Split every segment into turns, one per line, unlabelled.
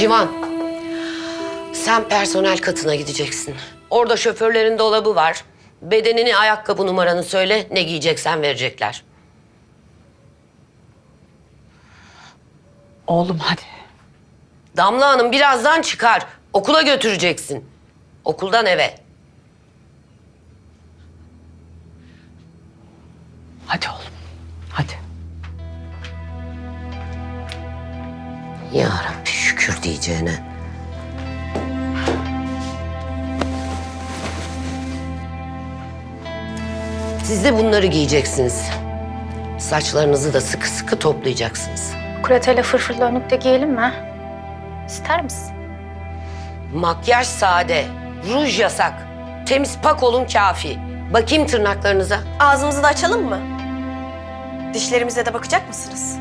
Civan, sen personel katına gideceksin. Orada şoförlerin dolabı var. Bedenini, ayakkabı numaranı söyle, ne giyeceksen verecekler.
Oğlum hadi.
Damla Hanım birazdan çıkar. Okula götüreceksin. Okuldan eve.
Hadi oğlum. Hadi.
Ya Rabbi şükür diyeceğine. Siz de bunları giyeceksiniz. Saçlarınızı da sıkı sıkı toplayacaksınız.
Kuretele fırfırlı önlük de giyelim mi? İster misin?
Makyaj sade, ruj yasak. Temiz pak olun kafi. Bakayım tırnaklarınıza.
Ağzımızı da açalım mı? Dişlerimize de bakacak mısınız?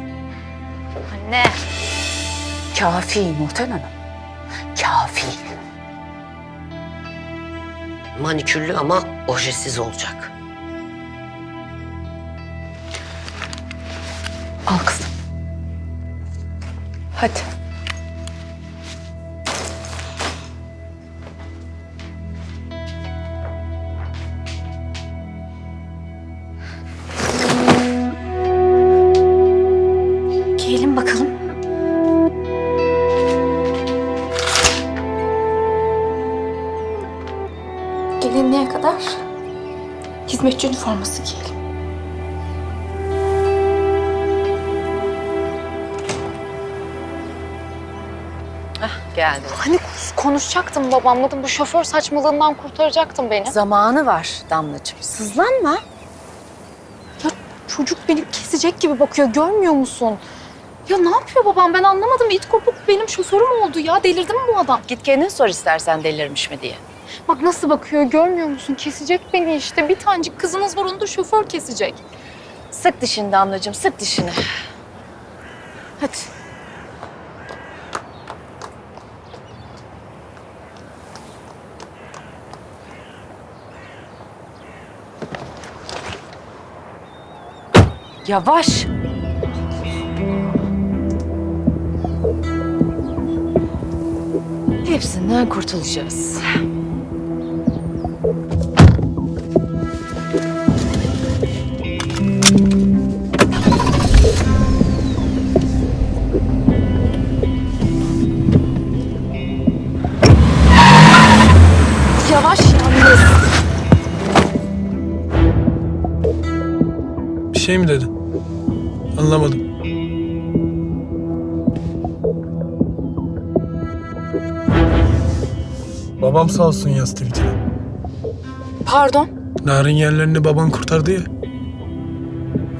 Anne.
Kafi Nurten Hanım. Kafi.
Manikürlü ama ojesiz olacak.
Al kızım. Hadi.
Hizmetçi üniforması giyelim.
Geldi.
Hani konuşacaktım babamla bu şoför saçmalığından kurtaracaktın beni.
Zamanı var Damlacığım.
Sızlanma. Ya çocuk beni kesecek gibi bakıyor görmüyor musun? Ya ne yapıyor babam ben anlamadım. İt kopuk benim şoförüm oldu ya. Delirdi mi bu adam?
Git kendin sor istersen delirmiş mi diye.
Bak nasıl bakıyor görmüyor musun? Kesecek beni işte. Bir tanecik kızınız var onu da şoför kesecek.
Sık dişini Damlacığım, sık dişini. Hadi. Yavaş. Hepsinden kurtulacağız.
Şey mi dedin? Anlamadım. Babam sağ olsun yaz tweetine.
Pardon.
Narin yerlerini baban kurtardı ya.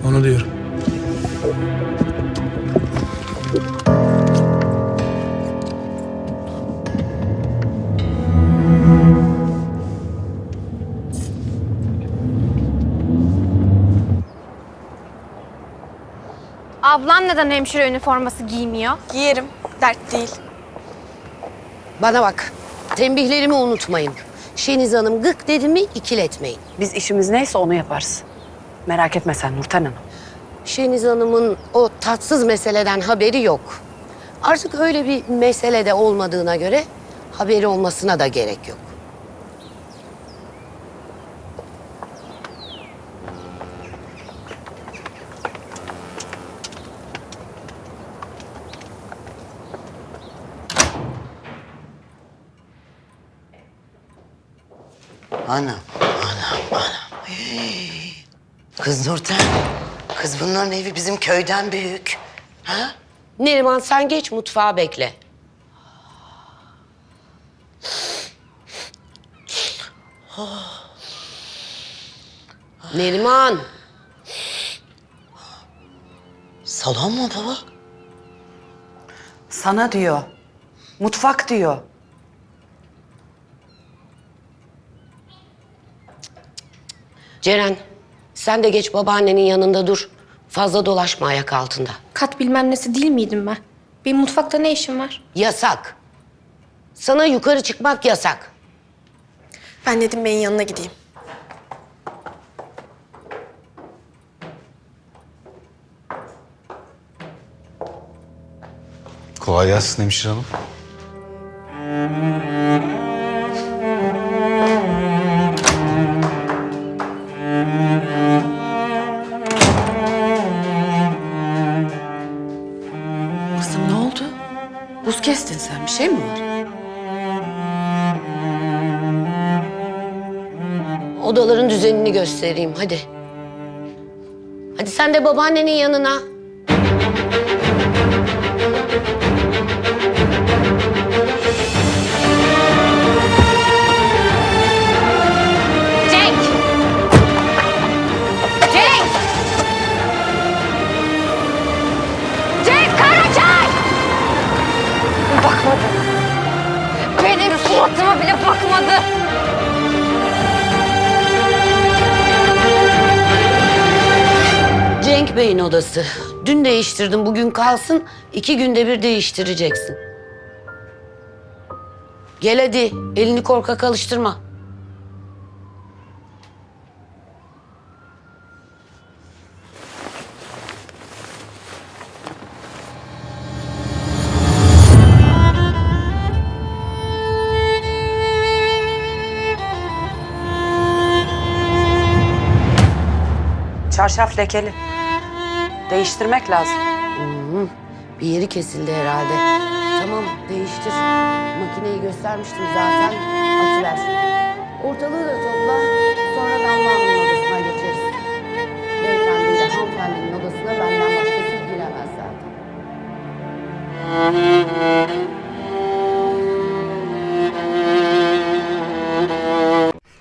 Onu diyorum.
Ablan neden hemşire üniforması giymiyor?
Giyerim. Dert değil.
Bana bak, tembihlerimi unutmayın. Şeniz Hanım gık dedi mi ikiletmeyin.
Biz işimiz neyse onu yaparız. Merak etme sen Nurten Hanım.
Şeniz Hanım'ın o tatsız meseleden haberi yok. Artık öyle bir mesele de olmadığına göre haberi olmasına da gerek yok.
Anam, anam, anam. Kız Nurten, kız bunların evi bizim köyden büyük. Ha?
Neriman sen geç mutfağa bekle. Neriman,
Salon mu baba?
Sana diyor. Mutfak diyor.
Ceren sen de geç babaannenin yanında dur. Fazla dolaşma ayak altında.
Kat bilmem nesi değil miydim ben? Benim mutfakta ne işim var?
Yasak. Sana yukarı çıkmak yasak.
Ben Nedim Bey'in yanına gideyim.
Kolay gelsin hemşire hanım. şey mi var?
Odaların düzenini göstereyim hadi. Hadi sen de babaannenin yanına.
Suratıma bile bakmadı.
Cenk Bey'in odası. Dün değiştirdim bugün kalsın. iki günde bir değiştireceksin. Gel hadi elini korkak alıştırma.
Çarşaf lekeli. Değiştirmek lazım.
Bir yeri kesildi herhalde. Tamam değiştir. Makineyi göstermiştim zaten. Atıver. Ortalığı da topla.